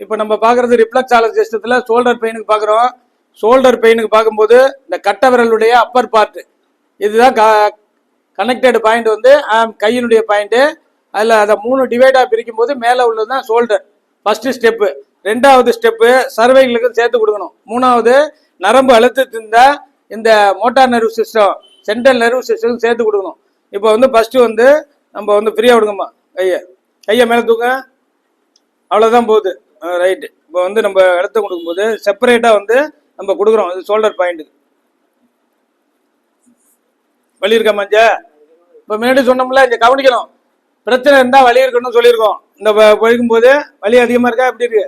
இப்போ நம்ம பார்க்குறது ரிஃப்ளெக்ஸாலஜி சிஸ்டத்தில் ஷோல்டர் பெயினுக்கு பார்க்குறோம் ஷோல்டர் பெயினுக்கு பார்க்கும்போது இந்த கட்டை விரலுடைய அப்பர் பார்ட்டு இதுதான் க கனெக்டட் பாயிண்ட் வந்து கையினுடைய பாயிண்ட்டு அதில் அதை மூணு டிவைடாக பிரிக்கும் போது மேலே உள்ளது தான் ஷோல்டர் ஃபஸ்ட்டு ஸ்டெப்பு ரெண்டாவது ஸ்டெப்பு சர்வைகளுக்கு சேர்த்து கொடுக்கணும். மூணாவது நரம்பு அழுத்தத்து இருந்தால் இந்த motor nerve system central nerve system சேர்த்து கொடுக்கணும். இப்போ வந்து ஃபஸ்ட்டு வந்து நம்ம வந்து ஃப்ரீயாக விடுங்கம்மா. கையை. கையை மேலே தூங்க அவ்வளோதான் போகுது. ரைட்டு இப்போ வந்து நம்ம இடத்த கொடுக்கும்போது செப்பரேட்டாக வந்து நம்ம கொடுக்குறோம். இது ஷோல்டர் பாயிண்ட்டுக்கு வலி இருக்கா மஞ்சா? இப்போ முன்னாடி சொன்னோம்ல இங்கே கவனிக்கணும். பிரச்சனை இருந்தால் வலி இருக்கணும்னு சொல்லியிருக்கோம். இந்த போது வலி அதிகமாக இருக்கா? எப்படி இருக்கு?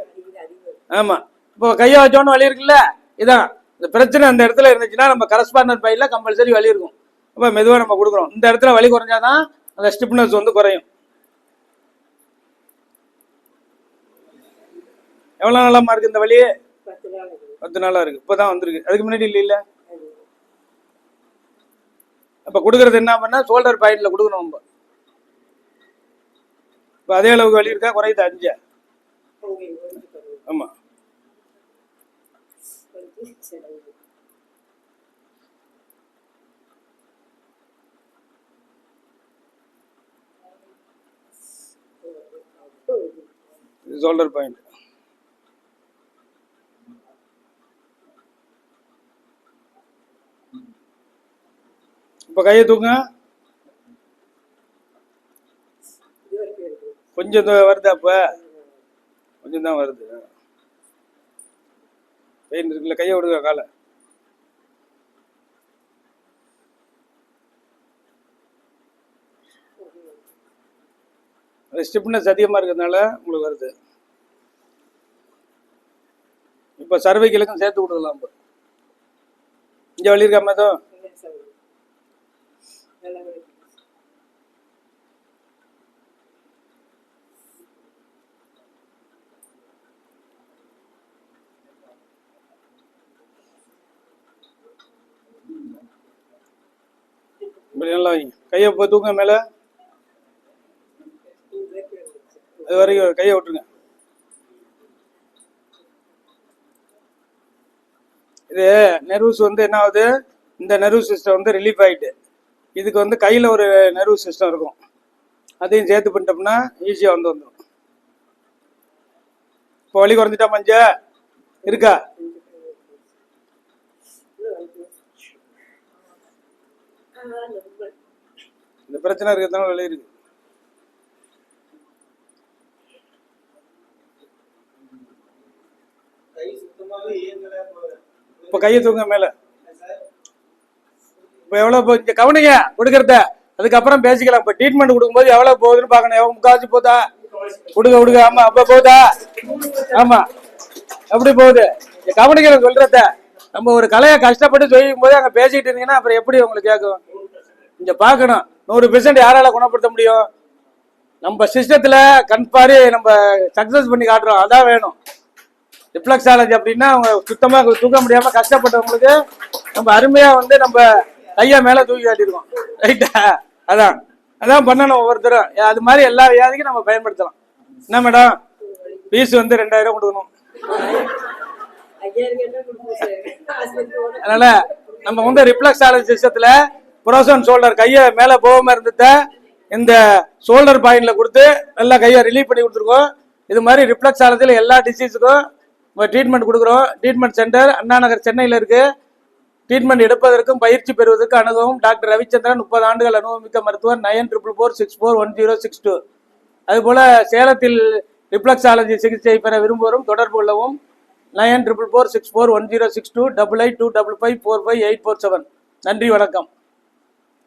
ஆமாம் இப்போ கையை வச்சோன்னு வலி இருக்குல்ல? இதான். இந்த பிரச்சனை அந்த இடத்துல இருந்துச்சுன்னா நம்ம கரஸ்பாண்டன்ட் பையில் கம்பல்சரி வலி இருக்கும். அப்போ மெதுவாக நம்ம கொடுக்குறோம். இந்த இடத்துல வலி குறைஞ்சாதான் அந்த ஸ்டிப்னஸ் வந்து குறையும். எவ்வளோ நாளாமா இருக்கு இந்த வலி பத்து நாளா இருக்கு. இப்போதான் வந்திருக்கு. அதுக்கு முன்னாடி இல்லை இல்ல? அப்ப கொடுக்கறது என்ன பண்ணா ஷோல்டர் பாயிண்ட்ல கொடுக்கணும் நம்ம. இப்போ அதே அளவுக்கு வலி இருக்கா? குறையுது? அஞ்சு? ஆமா. ஷோல்டர் பாயிண்ட் இப்போ கையை தூங்க. கொஞ்சம் தான் வருதா அப்ப? கொஞ்சம் தான் வருது. பெயின் இருக்குல்ல கையை விடுங்க காலை. ஸ்டிப்னஸ் அதிகமாக இருக்கிறதுனால உங்களுக்கு வருது. இப்போ சர்வைகளுக்கும் சேர்த்து கொடுக்கலாம் இப்போ. இங்கே வழி இருக்காம ஏதோ இப்படி நல்லா வைங்க. கையை இப்போ தூங்க மேலே. அது வரைக்கும் கையை விட்டுருங்க. இது நெர்வஸ் வந்து என்ன ஆகுது? இந்த நெர்வ் சிஸ்டம் வந்து ரிலீஃப் ஆயிட்டு. இதுக்கு வந்து கையில் ஒரு நெர்வ் சிஸ்டம் இருக்கும். அதையும் சேர்த்து பண்ணிட்டோம்னா ஈஸியாக வந்து வந்துடும் இப்போ வலி குறைஞ்சிட்டா மஞ்ச இருக்கா? இந்த பிரச்சனை இருக்கிறதுனால வலி இருக்கு. இப்போ கையை தூங்க மேலே. இப்போ எவ்வளோ போ இங்கே கவனிங்க கொடுக்கறத. அதுக்கப்புறம் பேசிக்கலாம். இப்போ ட்ரீட்மெண்ட் கொடுக்கும்போது எவ்வளோ போகுதுன்னு பார்க்கணும். எவ்வளோ முக்காசி போதா? கொடுக்க கொடுக்க. ஆமாம் அப்போ போகுதா ஆமாம் எப்படி போகுது. இங்க கவனிக்கிற நம்ம ஒரு கலையை கஷ்டப்பட்டு செய்யும் போது அங்கே பேசிக்கிட்டு இருந்தீங்கன்னா அப்புறம் எப்படி உங்களுக்கு கேட்கும்? இங்கே பார்க்கணும். நூறு பெர்சன்ட் யாரால குணப்படுத்த முடியும்? நம்ம சிஸ்டத்தில் கண்பாரி நம்ம சக்ஸஸ் பண்ணி காட்டுறோம். அதான் வேணும். ரிஃப்ளெக்ஸாலஜி அப்படின்னா அவங்க சுத்தமாக தூக்க முடியாமல் கஷ்டப்பட்டவங்களுக்கு நம்ம அருமையாக வந்து நம்ம கையை மேல தூக்கி காட்டியிருக்கோம். ரைட்டா அதான். அதான் பண்ணணும் ஒவ்வொருத்தரும். அது மாதிரி எல்லா வியாதிக்கும் நம்ம பயன்படுத்தலாம். என்ன மேடம் ஃபீஸ் வந்து ரெண்டாயிரம் கொடுக்கணும். அதனால நம்ம வந்து ரிப்ளக்ஸாலஜி சிஸ்டத்துல புரோசன் ஷோல்டர் கையை மேல போகாம இருந்தத இந்த ஷோல்டர் பாயிண்ட்ல கொடுத்து நல்லா கையை ரிலீவ் பண்ணி கொடுத்துருக்கோம். இது மாதிரி ரிஃப்ளெக்ஸாலஜில எல்லா டிசீஸுக்கும் நம்ம ட்ரீட்மெண்ட் கொடுக்குறோம். ட்ரீட்மெண்ட் சென்டர் அண்ணா நகர் சென்னையில் இருக்குது ட்ரீட்மெண்ட் எடுப்பதற்கும் பயிற்சி பெறுவதற்கு அணுகவும் டாக்டர் ரவிச்சந்திரன் முப்பது ஆண்டுகள் அனுபவமிக்க மருத்துவர் nine triple four six four one zero six two. அதுபோல சேலத்தில் ரிப்ளக்ஸாலஜி சிகிச்சை பெற விரும்புவோரும் தொடர்பு கொள்ளவும். Nine triple four six four one zero six two double eight two double five four five eight four seven. நன்றி வணக்கம்.